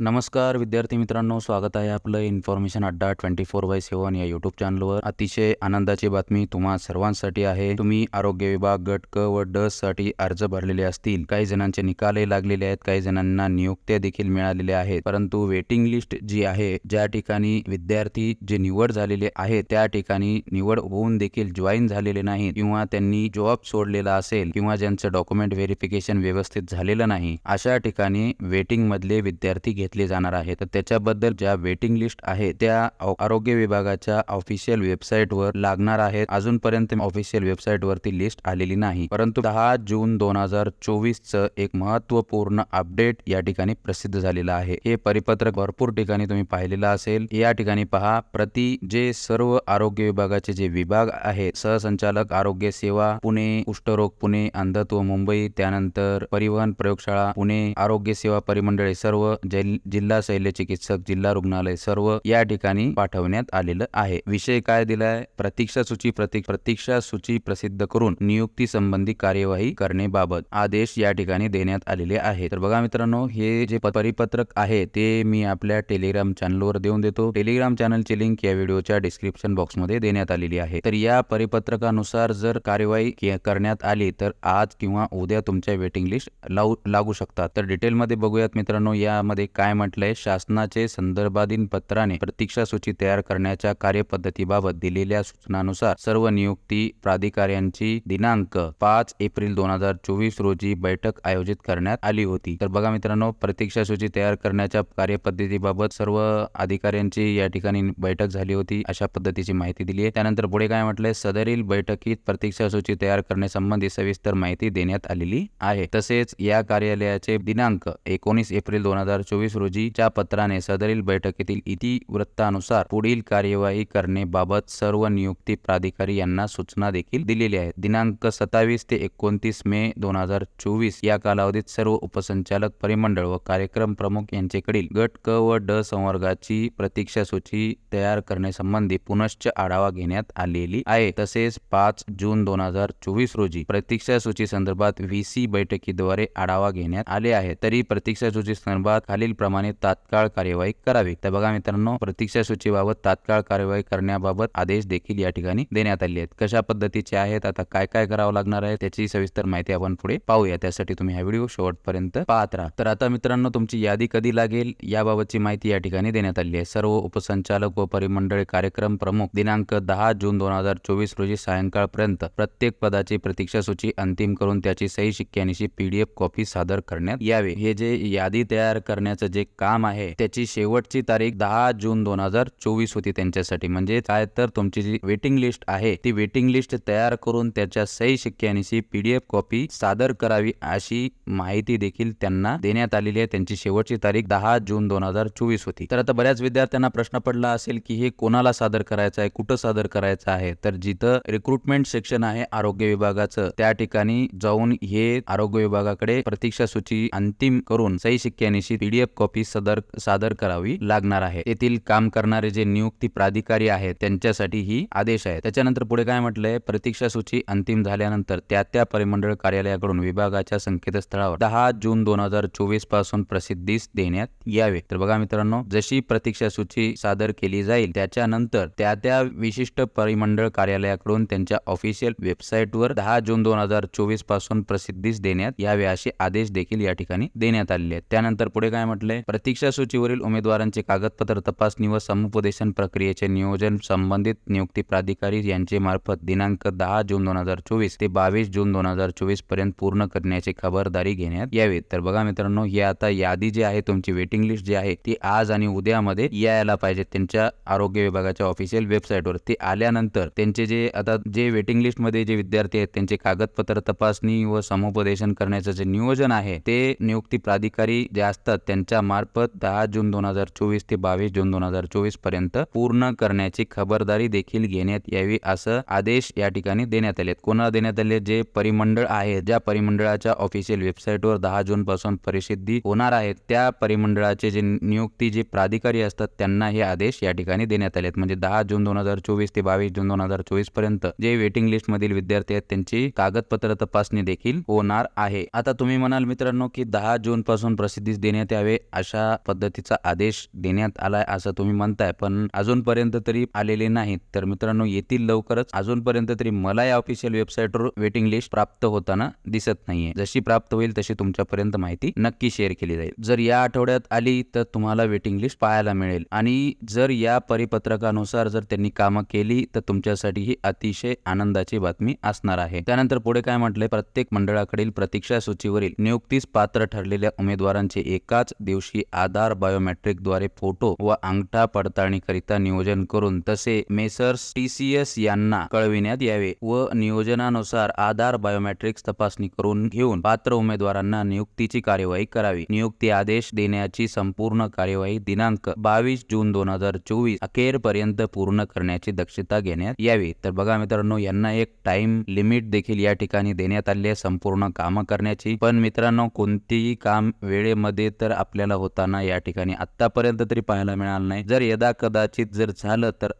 नमस्कार विद्यार्थी मित्रांनो स्वागत आहे आपलं इन्फॉर्मेशन अड्डा ट्वेंटी फोर बाय सेवन या युट्यूब चॅनलवर अतिशय आनंदाची बातमी तुम्हा सर्वांसाठी आहे. तुम्ही आरोग्य विभाग गट क व ड साठी अर्ज भरलेले असतील. काही जणांचे निकालही लागलेले आहेत काही जणांना नियुक्त्या देखील मिळालेल्या आहेत. परंतु वेटिंग लिस्ट जी आहे ज्या ठिकाणी विद्यार्थी जे निवड झालेले आहेत त्या ठिकाणी निवड होऊन देखील जॉईन झालेले नाहीत किंवा त्यांनी जॉब सोडलेला असेल किंवा ज्यांचं डॉक्युमेंट व्हेरिफिकेशन व्यवस्थित झालेलं नाही अशा ठिकाणी वेटिंग मधले विद्यार्थी घेतले जाणार आहे. तर त्याच्याबद्दल ज्या वेटिंग लिस्ट आहे त्या आरोग्य विभागाच्या ऑफिशियल वेबसाईटवर लागणार आहेत. अजूनपर्यंत ऑफिशियल वेबसाईट वरती लिस्ट आलेली नाही. परंतु दहा जून दोन हजार चोवीस च एक महत्त्वपूर्ण अपडेट या ठिकाणी प्रसिद्ध झालेलं आहे. हे परिपत्रक भरपूर ठिकाणी तुम्ही पाहिलेलं असेल. या ठिकाणी पहा प्रति जे सर्व आरोग्य विभागाचे जे विभाग आहेत सहसंचालक आरोग्य सेवा पुणे कुष्ठरोग पुणे अंधत्व मुंबई त्यानंतर परिवहन प्रयोगशाळा पुणे आरोग्य सेवा परिमंडळे सर्व जिल्हा जिल्हा शल्य चिकित्सक जिल्हा रुग्णालय सर्व या ठिकाणी पाठवण्यात आलेलं आहे. विषय काय दिलाय? प्रतीक्षा सूची प्रतीक प्रतीक्षा सूची प्रसिद्ध करून नियुक्ती संबंधी कार्यवाही करण्याबाबत आदेश या ठिकाणी देण्यात आलेले आहे तर बघा मित्रांनो हे जे परिपत्रक आहे ते मी आपल्या टेलिग्राम चॅनलवर देऊन देतो. टेलिग्राम चॅनलची लिंक या व्हिडिओच्या डिस्क्रिप्शन बॉक्समध्ये देण्यात आलेली आहे. तर या परिपत्रकानुसार जर कार्यवाही करण्यात आली तर आज किंवा उद्या तुमच्या वेटिंग लिस्ट लावू लागू शकतात. तर डिटेलमध्ये बघूयात मित्रांनो यामध्ये काय म्हटलंय? शासनाचे संदर्भाधीन पत्राने प्रतीक्षा सूची तयार करण्याच्या कार्यपद्धतीबाबत दिलेल्या सूचनानुसार सर्व नियुक्ती प्राधिकाऱ्यांची दिनांक पाच एप्रिल दोन हजार चोवीस रोजी बैठक आयोजित करण्यात आली होती. तर बघा मित्रांनो प्रतीक्षा सूची तयार करण्याच्या कार्यपद्धतीबाबत सर्व अधिकाऱ्यांची या ठिकाणी बैठक झाली होती अशा पद्धतीची माहिती दिली आहे. त्यानंतर पुढे काय म्हटलंय? सदरील बैठकीत प्रतीक्षा सूची तयार करण्यासंबंधी सविस्तर माहिती देण्यात आलेली आहे. तसेच या कार्यालयाचे दिनांक एकोणीस एप्रिल दोन हजार चोवीस रोजीच्या पत्राने सदरील बैठकीतील इतिवृत्तानुसार पुढील कार्यवाही करण्याबाबत सर्व नियुक्ती प्राधिकारी यांना सूचना देखील दिलेली आहेत दिनांक सत्तावीस ते एकोणतीस मे दोन हजार चोवीस या कालावधीत सर्व उपसंचालक परिमंडळ व कार्यक्रम प्रमुख यांच्याकडील गट क व ड संवर्गाची प्रतीक्षा सूची तयार करण्यासंबंधी पुनश्च आढावा घेण्यात आलेली आहे. तसेच पाच जून दोन हजार चोवीस रोजी प्रतीक्षा सूची संदर्भात व्ही सी बैठकीद्वारे आढावा घेण्यात आले आहे. तरी प्रतीक्षा सूची संदर्भात खालील प्रमाणे तात्काळ कार्यवाही करावी. तर बघा मित्रांनो प्रतीक्षा सूचीबाबत तात्काळ कार्यवाही करण्याबाबत आदेश देखील या ठिकाणी देण्यात आले आहेत. कशा पद्धतीचे आहेत आता काय काय करावं लागणार आहे त्याची सविस्तर माहिती आपण पुढे पाहूया. त्यासाठी तुम्ही हा व्हिडिओ शेवटपर्यंत पाहत राहा. तर आता मित्रांनो तुमची यादी कधी लागेल याबाबतची माहिती या ठिकाणी देण्यात आली आहे. सर्व उपसंचालक व परिमंडळ कार्यक्रम प्रमुख दिनांक दहा जून दोन हजार चोवीस रोजी सायंकाळपर्यंत प्रत्येक पदाची प्रतीक्षा सूची अंतिम करून त्याची सही शिक्क्यानिशी पीडीएफ कॉपी सादर करण्यात यावे. हे जे यादी तयार करण्याचं जे काम आहे त्याची शेवटची तारीख दहा जून दोन हजार चोवीस होती त्यांच्यासाठी. म्हणजे काय तर तुमची जी वेटिंग लिस्ट आहे ती वेटिंग लिस्ट तयार करून त्याच्या सही शिक्क्यानिशी पीडीएफ कॉपी सादर करावी अशी माहिती देखील त्यांना देण्यात आलेली आहे. त्यांची शेवटची तारीख दहा जून दोन हजार चोवीस होती. तर आता बऱ्याच विद्यार्थ्यांना प्रश्न पडला असेल की हे कोणाला सादर करायचं आहे कुठं सादर करायचं आहे? तर जिथं रिक्रुटमेंट सेक्शन आहे आरोग्य विभागाचं त्या ठिकाणी जाऊन हे आरोग्य विभागाकडे प्रतीक्षा सूची अंतिम करून सही शिक्क्यानिशी पीडीएफ कॉपी सदर सादर करावी लागणार आहे. येथील काम करणारे जे नियुक्ती प्राधिकारी आहेत त्यांच्यासाठी ही आदेश आहे. त्याच्यानंतर पुढे काय म्हटलंय? प्रतीक्षा सूची अंतिम झाल्यानंतर त्या त्या परिमंडळ कार्यालयाकडून विभागाच्या संकेतस्थळावर दहा जून दोन हजार चोवीसपासून प्रसिद्धीस देण्यात यावे. तर बघा मित्रांनो जशी प्रतीक्षा सूची सादर केली जाईल त्याच्यानंतर त्या त्या विशिष्ट परिमंडळ कार्यालयाकडून त्यांच्या ऑफिशियल वेबसाईटवर दहा जून दोन हजार चोवीसपासून प्रसिद्धीस देण्यात यावे असे आदेश देखील या ठिकाणी देण्यात आलेले आहेत. त्यानंतर पुढे काय म्हटलंय प्रतीक्षा सूचीवरील उमेदवारांचे कागदपत्र तपासणी व समुपदेशन प्रक्रियेचे नियोजन संबंधित नियुक्ती प्राधिकारी यांचे मार्फत दिनांक दहा जून दोन हजार चोवीस ते बावीस जून दोन हजार चोवीसपर्यंत पूर्ण करण्याची खबरदारी घेण्यात यावी. तर बघा मित्रांनो ही आता यादी जी आहे तुमची वेटिंग लिस्ट जी आहे ती आज आणि उद्यामध्ये यायला पाहिजे. त्यांच्या आरोग्य विभागाच्या ऑफिशियल वेबसाईटवर ते आल्यानंतर त्यांचे जे आता जे वेटिंग लिस्टमध्ये जे विद्यार्थी आहेत त्यांचे कागदपत्र तपासणी व समुपदेशन करण्याचं जे नियोजन आहे ते नियुक्ती प्राधिकारी जे असतात त्यांच्या मार्फत दहा जून दोन हजार चोवीस ते बावीस जून दोन हजार चोवीसपर्यंत पूर्ण करण्याची खबरदारी देखील घेण्यात यावी असं आदेश या ठिकाणी देण्यात आले कोणाला देण्यात आले? जे परिमंडळ आहे ज्या परिमंडळाच्या ऑफिशियल वेबसाईटवर दहा जून पासून प्रसिद्धी होणार आहे त्या परिमंडळाचे जे नियुक्ती जे प्राधिकारी असतात त्यांना हे आदेश या ठिकाणी देण्यात आले आहेत म्हणजे दहा जून दोन हजार चोवीस ते बावीस जून दोन हजार चोवीसपर्यंत जे वेटिंग लिस्ट मधील विद्यार्थी आहेत त्यांची कागदपत्र तपासणी देखील होणार आहे. आता तुम्ही म्हणाल मित्रांनो की दहा जून पासून प्रसिद्धीस देण्यात यावे अशा पद्धतीचा आदेश देण्यात आलाय असं तुम्ही म्हणताय. पण अजूनपर्यंत तरी आलेले नाहीत. तर मित्रांनो येतील लवकरच. अजूनपर्यंत तरी मला या ऑफिशियल वेबसाईटवर वेटिंग लिस्ट प्राप्त होताना दिसत नाहीये. जशी प्राप्त होईल तशी तुमच्यापर्यंत माहिती नक्की शेअर केली जाईल. जर या आठवड्यात आली तर तुम्हाला वेटिंग लिस्ट पाहायला मिळेल. आणि जर या परिपत्रकानुसार जर त्यांनी कामं केली तर तुमच्यासाठी ही अतिशय आनंदाची बातमी असणार आहे. त्यानंतर पुढे काय म्हटलंय? प्रत्येक मंडळाकडील प्रतीक्षा सूचीवरील नियुक्तीस पात्र ठरलेल्या उमेदवारांचे एकाच दिवशी आधार बायोमेट्रिकद्वारे फोटो व अंगठा पडताळणीकरिता नियोजन करून तसे मेसर्स टीसीएस यांना कळविण्यात यावे व नियोजनानुसार आधार बायोमेट्रिक्स तपासणी करून घेऊन पात्र उमेदवारांना नियुक्तीची कार्यवाही करावी. नियुक्ती आदेश देण्याची संपूर्ण कार्यवाही दिनांक बावीस जून दोन हजार चोवीस अखेर पर्यंत पूर्ण करण्याची दक्षता घेण्यात यावी. तर बघा मित्रांनो यांना एक टाइम लिमिट देखील या ठिकाणी देण्यात आली आहे. संपूर्ण कामं करण्याची. पण मित्रांनो कोणतेही काम वेळेमध्ये तर आपल्या आपल्याला होताना या ठिकाणी आतापर्यंत तरी पाहायला मिळालं नाही. जर यदा कदाचित जर झालं तर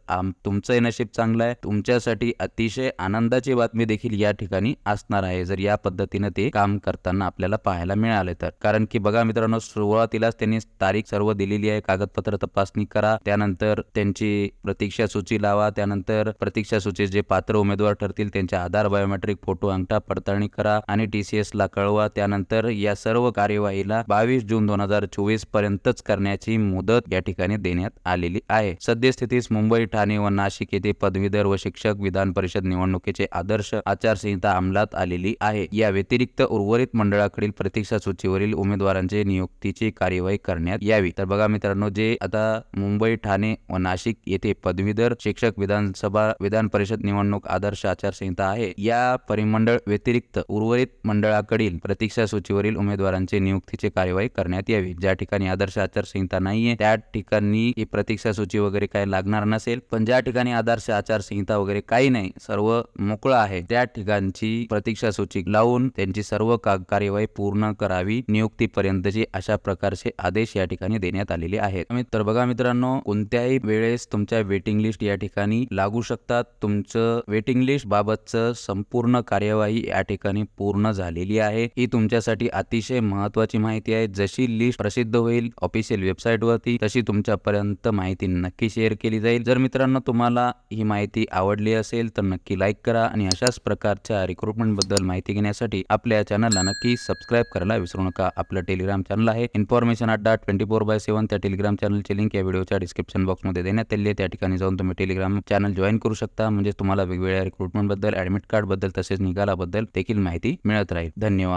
तुमचंही नशीब चांगलं आहे. तुमच्यासाठी अतिशय आनंदाची बातमी देखील या ठिकाणी असणार आहे जर या पद्धतीने ते काम करताना आपल्याला पाहायला मिळाले तर. कारण की बघा मित्रांनो सुरुवातीलाच त्यांनी तारीख सर्व दिलेली आहे. कागदपत्र तपासणी करा त्यानंतर त्यांची प्रतीक्षा सूची लावा त्यानंतर प्रतीक्षा सूची जे पात्र उमेदवार ठरतील त्यांच्या आधार बायोमेट्रिक फोटो अंगठा पडताळणी करा आणि टीसीएस ला कळवा. त्यानंतर या सर्व कार्यवाहीला बावीस जून दोन हजार चोवीस पर्यंतच करण्याची मुदत या ठिकाणी देण्यात आलेली आहे. सद्यस्थितीस मुंबई ठाणे व नाशिक येथे पदवीधर व शिक्षक विधान परिषद निवडणुकीचे आदर्श आचारसंहिता अंमलात आलेली आहे. या व्यतिरिक्त उर्वरित मंडळाकडील प्रतीक्षा सूचीवरील उमेदवारांचे नियुक्तीची कार्यवाही करण्यात यावी. तर बघा मित्रांनो जे आता मुंबई ठाणे व नाशिक येथे पदवीधर शिक्षक विधानसभा विधान परिषद निवडणूक आदर्श आचारसंहिता आहे या परिमंडळ व्यतिरिक्त उर्वरित मंडळाकडील प्रतीक्षा सूचीवरील उमेदवारांचे नियुक्तीची कार्यवाही करण्यात यावी. ज्या ठिकाणी आदर्श आचारसंहिता नाहीये त्या ठिकाणी ही प्रतीक्षा सूची वगैरे काही लागणार नसेल. पण ज्या ठिकाणी आदर्श आचारसंहिता वगैरे काही नाही सर्व मोकळं आहे त्या ठिकाणची प्रतीक्षा सूची लावून त्यांची सर्व का- कार्यवाही पूर्ण करावी नियुक्तीपर्यंतची अशा प्रकारचे आदेश या ठिकाणी देण्यात आलेले आहेत. तर बघा मित्रांनो कोणत्याही वेळेस तुमच्या वेटिंग लिस्ट या ठिकाणी लागू शकतात. तुमचं वेटिंग लिस्ट बाबतचं संपूर्ण कार्यवाही या ठिकाणी पूर्ण झालेली आहे. ही तुमच्यासाठी अतिशय महत्वाची माहिती आहे. जशी लिस्ट प्रसिद्ध होईल. ऑफिशियल वेबसाईटवरती तशी तुमच्यापर्यंत माहिती नक्की शेअर केली जाईल. जर मित्रांनो तुम्हाला ही माहिती आवडली असेल तर नक्की लाईक करा आणि अशाच प्रकारच्या रिक्रुटमेंटबद्दल माहिती घेण्यासाठी आपल्या चॅनलला नक्की सबस्क्राईब करायला विसरू नका. आपलं टेलिग्राम चॅनल आहे. इन्फॉर्मेशन अड्डा ट्वेंटी फोर बाय सेव्हन त्या टेलिग्राम चॅनलची लिंक या व्हिडिओच्या डिस्क्रिप्शन बॉक्समध्ये देण्यात आली आहे. त्या ठिकाणी जाऊन तुम्ही टेलिग्राम चॅनल जॉईन करू शकता. म्हणजे तुम्हाला वेगवेगळ्या रिक्रुटमेंटबद्दल ॲडमिट कार्डबद्दल तसेच निकालाबद्दल देखील माहिती मिळत राहील. धन्यवाद.